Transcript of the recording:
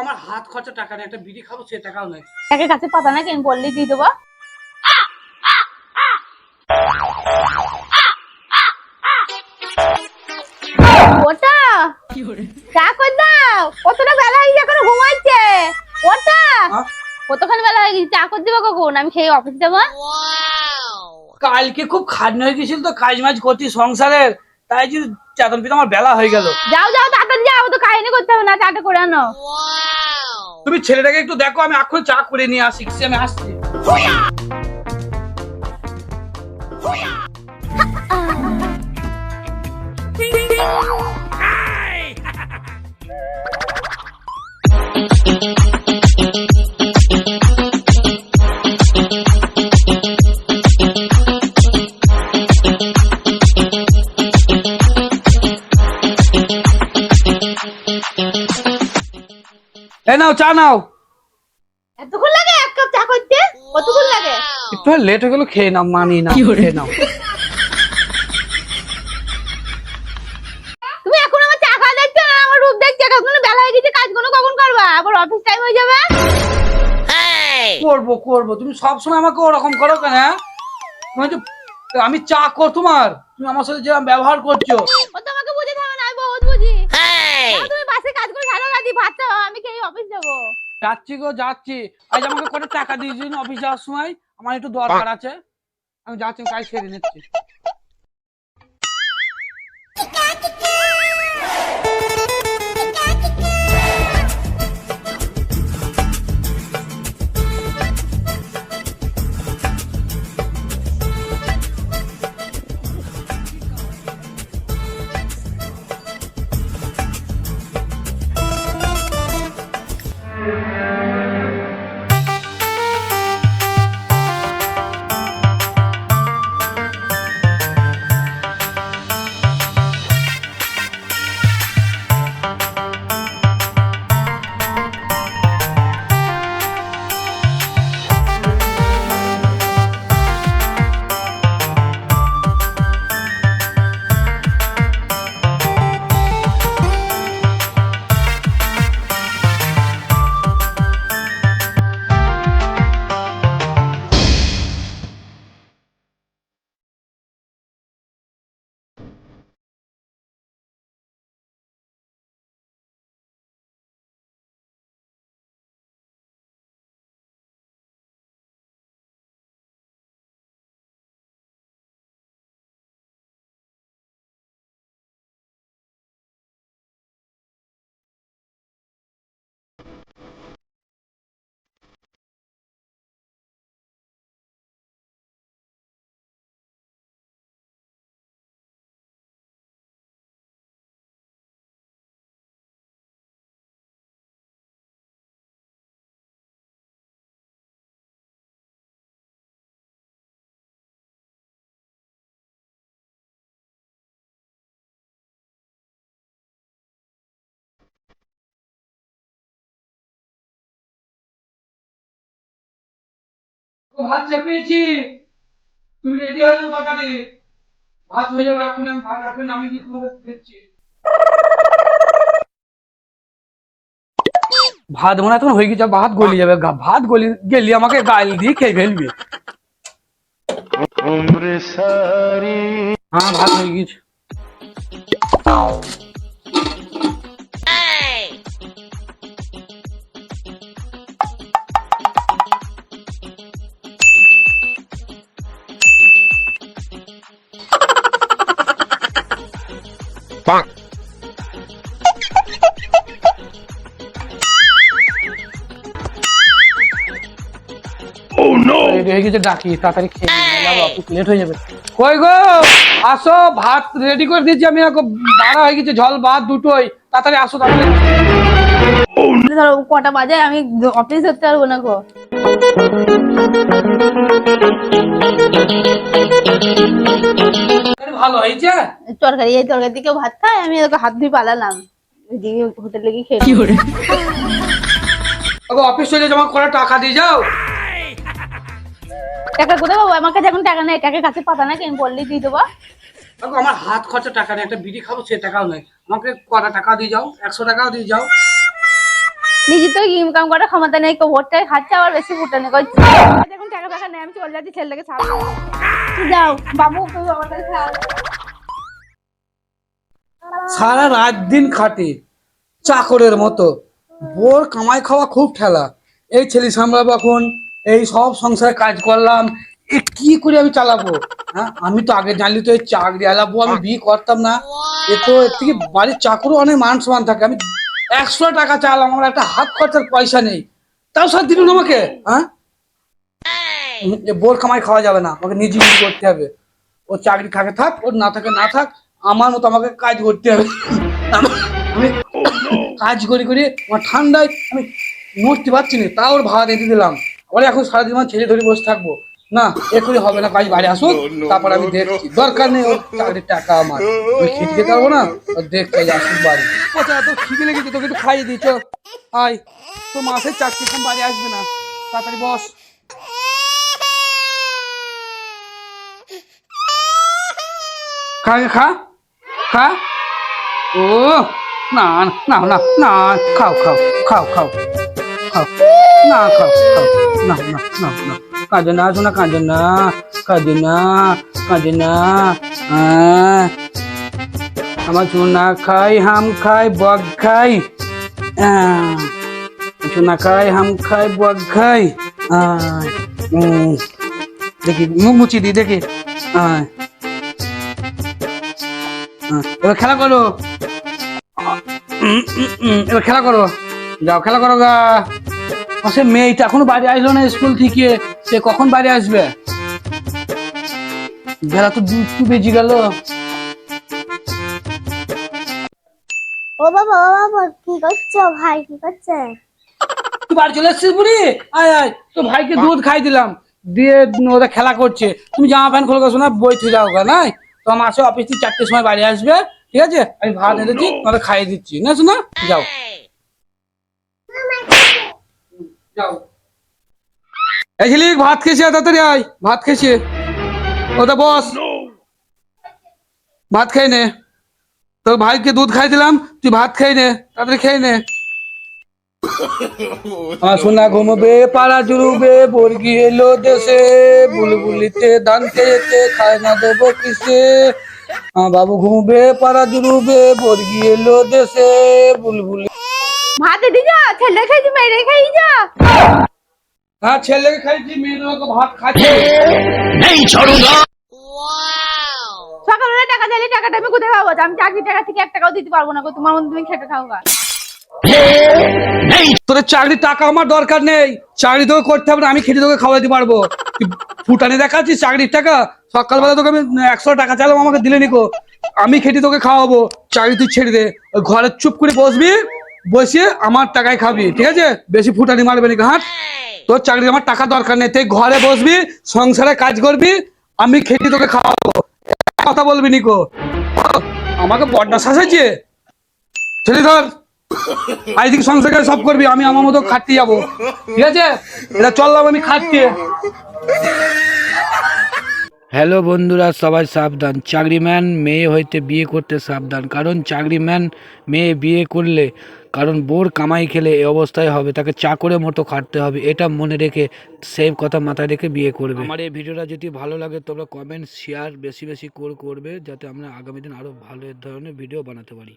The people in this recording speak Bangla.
আমার হাত খরচা টাকা নেই একটা বিড়ি খাব সে টাকাও নেই। একে কাছে পাতা না কেন বললি দিয়ে দেবো? ওটা? চা কর দাও। কতটা বেলা হয়ে গেছে এখনও ঘুমাচ্ছে। ওটা? কতক্ষণ বেলা গেছে চা করে দিবো কখন? আমি খেয়ে অফিস যাব। কালকে খুব খাটনি হয়ে গেছিল তো কাজ মাজ করছি সংসারের। তাই যদি চাতন পিতা আমার বেলা হয়ে গেল যাও যাও তাড়াতাড়ি যাও তো কাহিনী করতে হবে না চাটা করে আনো তুমি ছেলেটাকে একটু দেখো আমি এখন চা করে নিয়ে আসি সে আমি আসছি এই নাও চা নাও। এতক্ষণ লাগে? এক কাপ চা করতে? কতক্ষণ লাগে? একটু লেট হয়ে গেল খেয়ে নাও মানি না খেয়ে নাও। তুমি এখন আমার চা খাওয়া দেখছ? না আমার রূপ দেখছ? কখন বেলা হয়ে গেছে কাজগুলো কখন করবা? আবার অফিস টাইম হয়ে যাবে? করব করব। তুমি সবসময় আমাকে ওরকম করো কেন হ্যাঁ? তুমি তো আমি চা কর তোমার। তুমি আমার সাথে যেরকম ব্যবহার করছ। তুমি বাসে কাজ করে ভালো ভাত আমি খেয়ে অফিস যাব? যাচ্ছি গো যাচ্ছি। আজ আমাকে কত টাকা দিয়েছিলেন অফিস যাওয়ার সময়। আমার একটু দরকার আছে। আমি যাচ্ছি কাজ সেরে নিচ্ছি। ভাত চেপেছি। তুমি রেডি হয়ে যাও তাড়াতাড়ি ভাত হয়ে যাবে এখন আমি ভাত রাখবেন আমি কি তোমাকে দিচ্ছি? ভাত মনে তখন হয়ে গেছে ভাত গলি যাবে। ভাত গলি গেলি আমাকে গাল দিয়ে খেয়ে ফেলবি। হ্যাঁ ভাত হয়ে গেছে। রেডি হয়ে গেছে ডাকি তাড়াতাড়ি খেয়ে অফিস লেট হয়ে যাবে। কই গো? আসো ভাত রেডি করে দিয়েছি আমি এখন বাড়া হয়ে গেছে ঝল ভাত দুটোই। তাড়াতাড়ি আসো তাড়াতাড়ি। ধরো কটা বাজে আমি অফিস ধরতে পারব না গো। ভালো হয়েছে? তরকারি এই তরকারি দিকে ভাত খাই আমি ওকে হাত ধুয়ে পালালাম। হোটেলে গিয়ে খেয়ে। অফিস চলে জমা করে টাকা দিয়ে যাও? টাকা কোথায় পাবো? আমার কাছে এখন টাকা নেই। টাকা কাছে পাতা না আমি বললি দিয়ে দেবো। আমার হাত খরচা টাকা নেই। একটা বিড়ি খাব সে টাকাও নেই। আমাকে কটা টাকা দিয়ে যাও? একশো টাকাও দিয়ে যাও। নিজে তো ইনকাম করার ক্ষমতা নেই। ভোটটাই খাচ্ছে আবার বেশি ফুটানি করছে দেখুন টাকা টাকা নেই। আমি চলে যাচ্ছি ছেলেটাকে ছাড়বো যাও বাবু তুমি আমার কাছে। সারা রাত দিন খাটে চাকরের মতো। বোর কামাই খাওয়া খুব ঠেলা। এই ছেলে সামলাবো এখন। এই সব সংসারে কাজ করলাম। এ কি করে আমি চালাবো? হ্যাঁ আমি তো আগে জানলি তো এই চাকরি আলাবো আমি বিয়ে করতাম না। এ তো এর থেকে বাড়ির চাকরও অনেক মান সম্মান থাকে। আমি একশো টাকা চালাম আমার একটা হাত খরচার পয়সা নেই। তাও সাথ দিল আমাকে? হ্যাঁ? বোর কামাই খাওয়া যাবে না আমাকে নিজে নিজে করতে হবে। ও চাকরি থাকে থাক ওর না থাকে না থাক আমার মতো আমাকে কাজ করতে হবে। আমি কাজ করি করি আমার ঠান্ডায় আমি মরতে পারছি না তাও ওর ভাড়া দিয়ে দিলাম। আবার এখন সারাদিন আমার ছেলে ধরে বসে থাকব। না এ করে হবে না কাজ বাড়ি আসুক তারপর আমি দেখছি। দরকার নেই ওর চাকরির টাকা আমার। আমি খেতে পারব না দেখতে আসুক বাড়ি। আচ্ছা খিদে লেগেছে তোকে একটু খাইয়ে দিই চল। আয় তো মাসের চাকরি খান বাড়ি আসবে না। তাড়াতাড়ি বস। খা খা খা। ও না না না না খাও খাও খাও খাও খাও। না, খাও না না না না। কাঁদে না, শোনা, কাঁদে না কাঁদে না কাঁদে না আমার সোনা খাই, হাম খাই বগ খাই সোনা খাই, হাম খাই বগ খাই দেখি, মুখ মুচি দি, দেখি এবার খেলা করো। এবার খেলা করো। যাও, খেলা করো গা। সে মেয়েটা এখনও বাড়ি আসলো না স্কুল থেকে? সে কখন বাড়ি আসবে? বেলা তো দুটো বেজে গেল। ও বাবা ও বাবা কি করছ ভাই? কি করছে? তুই বাড়ি চলে এসছিস বুড়ি? আয় আয় তো ভাইকে দুধ খাই দিলাম। দিয়ে ওরা খেলা করছে। তুমি জামা প্যান্ট খোলো শোনা বই থুয়ে যাও গা নাই? তো আমার আসে অফিস থেকে চারটের সময় বাড়ি আসবে ঠিক আছে? আমি ভাত এনেছি তোমাকে খাইয়ে দিচ্ছি। না শোনা যাও যাও এই ভাত খেয়েছে তাড়াতাড়ি আয়। ভাত খেয়েছে। ওটা বস। ভাত খেয়ে নে। তোর ভাইকে দুধ খাই দিলাম তুই ভাত খেয়ে নে। তাড়াতাড়ি খেয়ে নে। ঘুমবে পাড়া জুড়বে বর্গি এলো দেশে। বুলবুলিতে ধান খেয়েছে খায় না দেবো কিসে। বাবু ঘুমবে পাড়া জুড়বে বর্গি এলো দেশে। বুলবুলি ভাত দি যা ছেলে খেয়েছি মেরে খেয়ে যা। হ্যাঁ ছেলেকে খাইছি মেয়েদেরকে ভাত খাচ্ছে সকালবেলা টাকা দিলে টাকাটা আমি কোথায় পাবো? আমি চাকরির টাকা থেকে এক টাকাও দিতে পারব না গো, তোমার মতো তুমি খেটে খাও গা। তোদের চাকরির টাকা আমার দরকার নেই। চাকরি তোকে করতে হবে না আমি খেটে তোকে খাওয়াতে পারব। ফুটানি দেখাচ্ছিস চাকরির টাকা? সকালবেলা তোকে আমি একশো টাকা চাইলাম আমাকে দিলে নিকো আমি খেটে তোকে খাওয়াবো। চাকরি তুই ছেড়ে দে। ঘরে চুপ করে বসবি। বসে আমার টাকায় খাবি ঠিক আছে? বেশি ফুটানি মারবে নাকি হাট? তোর চাকরি আমার টাকা দরকার নেই তুই ঘরে বসবি সংসারে কাজ করবি আমি খেটে তোকে খাওয়াবো। কথা বলবি নিকো আমাকে বড্ডা শাসাইছে ছেলে ধর আজকে সংসারে সব করবি আমি আমার মতো খাটতে যাব ঠিক আছে? এটা চললাম আমি খাটতে। হ্যালো বন্ধুরা, সবাই সাবধান। চাকরিম্যান মেয়ে হইতে বিয়ে করতে সাবধান, কারণ চাকরিম্যান মেয়ে বিয়ে করলে, কারণ বোর কামাই খেলে এই অবস্থায় হবে, তাকে চাকরের মতো খাটতে হবে, এটা মনে রেখে সেই কথা মাথায় রেখে বিয়ে করবে। আমার এই ভিডিওটা যদি ভালো লাগে, তোমরা কমেন্ট শেয়ার বেশি বেশি করে করবে, যাতে আমরা আগামী দিন আরও ভালো ধরনের ভিডিও বানাতে পারি।